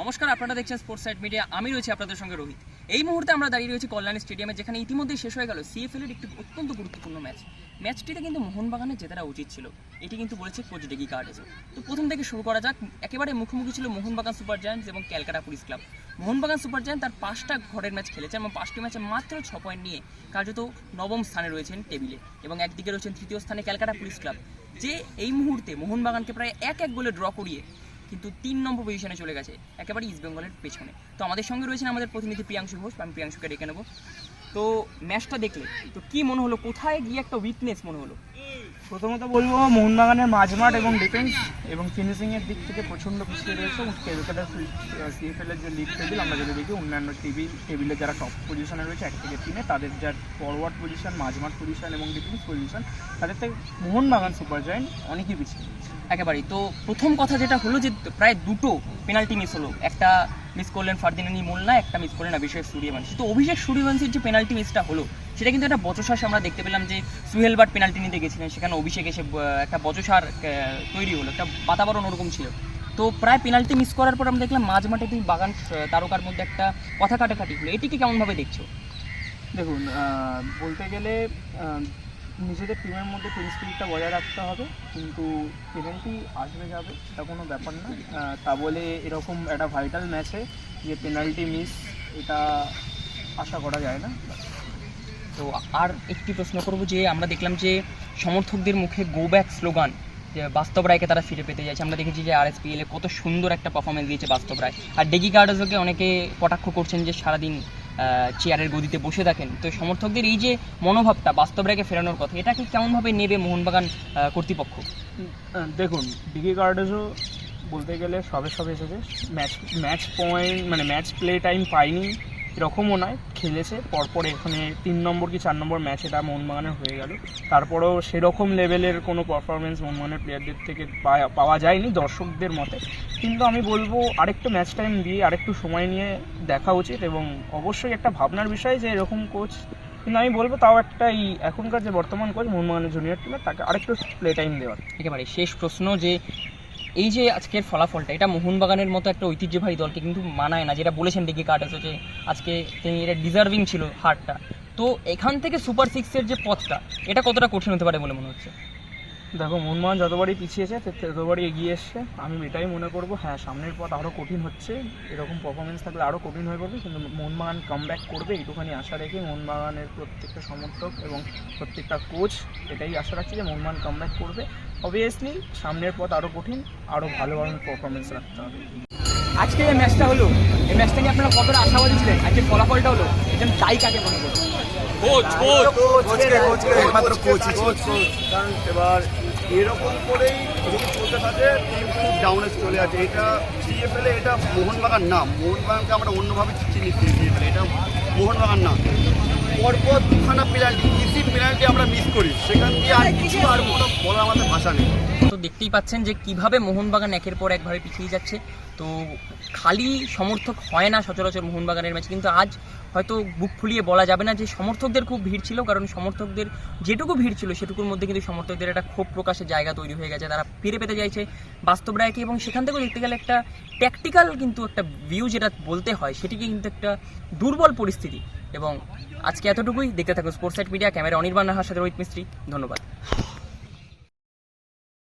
নমস্কার, আপনারা দেখছেন স্পোর্টস সাইট মিডিয়া আমি রয়েছি আপনাদের সঙ্গে রোহিত। এই মুহূর্তে আমরা দাঁড়িয়ে রয়েছি কল্যাণী স্টেডিয়ামে, যেখানে ইতিমধ্যেই শেষ হয়ে গেল সিএফএল এর একটি অত্যন্ত গুরুত্বপূর্ণ ম্যাচ। ম্যাচটিতে কিন্তু মোহনবাগানের জেতাটা উচিত ছিল। এটি কিন্তু বলেছে কোচ ডেগি কার্ডেসও তো প্রথম থেকে শুরু করা যাক, একেবারে মুখোমুখি ছিল মোহনবাগান সুপার জায়ান্টস এবং Calcutta police club. Mohun Bagan super giant তার পাঁচটা ঘরের ম্যাচ খেলেছে এবং পাঁচটি ম্যাচে মাত্র ছ পয়েন্ট নিয়ে কার্যত নবম স্থানে রয়েছেন টেবিলে এবং একদিকে রয়েছেন তৃতীয় স্থানে ক্যালকাটা পুলিশ ক্লাব। যে এই মুহূর্তে মোহনবাগানকে প্রায় এক এক গোলে ড্র করিয়ে কিন্তু তিন নম্বর পজিশনে চলে গেছে, একেবারে ইস্ট বেঙ্গলের পেছনে। তো আমাদের সঙ্গে রয়েছেন আমাদের প্রতিনিধি প্রিয়াংশু ঘোষ, আমি প্রিয়াংশুকে ডেকে নেব। তো ম্যাচটা দেখলে, তো কি মনে হলো? কোথায় গিয়ে একটা উইকনেস মনে হলো? প্রথমত বলব, মোহনবাগানের মাঝমাঠ এবং ডিফেন্স এবং ফিনিশিংয়ের দিক থেকে প্রচণ্ড পিছিয়ে রয়েছে এবং সিএফএল এর যে লিগ টেবিল আমরা যদি দেখি, অন্যান্য টিভি টেবিলে যারা টপ পজিশনে রয়েছে, এক থেকে তিনে, তাদের যার ফরওয়ার্ড পজিশন মাঝমাঠ পজিশন এবং ডিফেন্স পজিশন তাদের থেকে মোহনবাগান সুপার জয়েন্ট অনেকই পিছিয়ে রয়েছে। একেবারেই। তো প্রথম কথা যেটা হলো যে প্রায় দুটো পেনাল্টি মিস হলো। একটা মিস করলেন ফার্দিনানি মোল্লা, একটা মিস করলেন অভিষেক সূর্যবংশী। তো অভিষেক সূর্যবংশীর যে পেনাল্টি মিসটা হলো, সেটা কিন্তু একটা বচসাস আমরা দেখতে পেলাম যে সুহেল বাট পেনাল্টি নিতে গেছিলেন, সেখানে অভিষেক এসে একটা বচসার তৈরি হলো, একটা বাতাবরণ ওরকম ছিল। তো প্রায় পেনাল্টি মিস করার পর আমরা দেখলাম মাঝ মাঠে দুই বাগান তারকার মধ্যে একটা কথা কাটাকাটি হলো। এটিকে কেমনভাবে দেখছ? দেখুন বলতে গেলে নিজেদের টিমের মধ্যে টিম স্পিরিটটা বজায় রাখতে হবে, কিন্তু পেনাল্টি আসবে যাবে, সেটা কোনো ব্যাপার না। তা বলে এরকম একটা ভাইটাল ম্যাচে যে পেনাল্টি মিস এটা আশা করা যায় না। তো আর একটি প্রশ্ন করব যে, আমরা দেখলাম যে সমর্থকদের মুখে গো ব্যাক স্লোগান যে বাস্তব রায়কে তারা ফিরে পেতে যাচ্ছে। আমরা দেখেছি যে আরএসপিএল এ কত সুন্দর একটা পারফরমেন্স দিয়েছে বাস্তব রায়। আর ডেগি গার্ডসকে অনেকে কটাক্ষ করছেন যে সারাদিন চেয়ারের গদিতে বসে থাকেন। তো সমর্থকদের এই যে মনোভাবটা, বাস্তব রেখে ফেরানোর কথা এটাকে কেমনভাবে নেবে মোহনবাগান কর্তৃপক্ষ? দেখুন ডিগি কার্ডেজও বলতে গেলে সবে সবে এসেছে। ম্যাচ ম্যাচ পয়েন্ট মানে ম্যাচ প্লে টাইম পায়নি এরকমও নয়, খেলেছে, পরপর এখানে তিন নম্বর কি চার নম্বর ম্যাচ এটা মোহনবাগানের হয়ে গেল। তারপরেও সেরকম লেভেলের কোনো পারফরমেন্স মোহনবাগানের প্লেয়ারদের থেকে পাওয়া যায়নি দর্শকদের মতে। কিন্তু আমি বলব আরেকটু ম্যাচ টাইম দিয়ে, আরেকটু সময় নিয়ে দেখা উচিত এবং অবশ্যই একটা ভাবনার বিষয় যে এরকম কোচ কিন্তু আমি বলব তাও একটা এই এখনকার যে বর্তমান কোচ মোহনবাগানের জুনিয়র টিমে তাকে আরেকটু প্লে টাইম দেওয়ার। একেবারে শেষ প্রশ্ন যে এই যে আজকের ফলাফলটা, এটা মোহনবাগানের মতো একটা ঐতিহ্যবাহী দলকে কিন্তু মানায় না, যেটা বলেছেন ডেকে কার্টাসও যে আজকে তিনি এটা ডিজার্ভিং ছিল হারটা। তো এখান থেকে সুপার সিক্সের যে পথটা, এটা কতটা কঠিন হতে পারে বলে মনে হচ্ছে? দেখো, মোহনবাগান যতবারই পিছিয়েছে ততবারই এগিয়ে এসছে। আমি এটাই মনে করব হ্যাঁ সামনের পথ আরও কঠিন হচ্ছে, এরকম পারফরমেন্স থাকলে আরও কঠিন হয়ে পড়বে, কিন্তু মোহনবাগান কাম করবে, এইটুখানি আশা রেখে মোহনবাগানের প্রত্যেকটা সমর্থক এবং প্রত্যেকটা কোচ এটাই আশা রাখছি যে মোহনবাগান কাম করবে। অবভিয়াসলি সামনের পথ আরও কঠিন আরও ভালোভাবে পারফরমেন্স রাখতে হবে। আজকে যে ম্যাচটা হলো এই ম্যাচটা নিয়ে আপনারা কতটা আশাবাদী ছিলেন? আজকে ফলাফলটা হলো একজন তাই কাকে মনে করছেন? একমাত্র কোচই কারণ এবার এরকম করেই যদি চলতে থাকে টিম খুব ডাউনে চলে আছে এটা সিএফএল এটা মোহনবাগান না। মোহনবাগানকে আমরা অন্যভাবে চিনি সিএফএল এটা মোহনবাগান না। পরপর দুখানা পেনাল্টি ইজি পেনাল্টি আমরা মিস করি। সেখান দিয়ে আর কিছু আর কোনো বলার আমাদের ভাষা নেই। দেখতেই পাচ্ছেন যে কীভাবে মোহনবাগান একের পর একভাবে পিছিয়ে যাচ্ছে। তো খালি সমর্থক হয় না সচরাচর মোহনবাগানের ম্যাচ কিন্তু আজ হয়তো বুক ফুলিয়ে বলা যাবে না যে সমর্থকদের খুব ভিড় ছিল, কারণ সমর্থকদের যেটুকু ভিড় ছিল সেটুকুর মধ্যে কিন্তু সমর্থকদের একটা ক্ষোভ প্রকাশের জায়গা তৈরি হয়ে গেছে, তারা ফিরে পেতে চাইছে বাস্তব রায়কে এবং সেখান থেকেও দেখতে গেলে একটা ট্যাকটিক্যাল কিন্তু একটা ভিউ যেটা বলতে হয়, সেটিকে কিন্তু একটা দুর্বল পরিস্থিতি এবং আজকে এতটুকুই। দেখতে থাকো sports site media camera Anirban রাহার সাথে রোহিত মিস্ত্রি। ধন্যবাদ।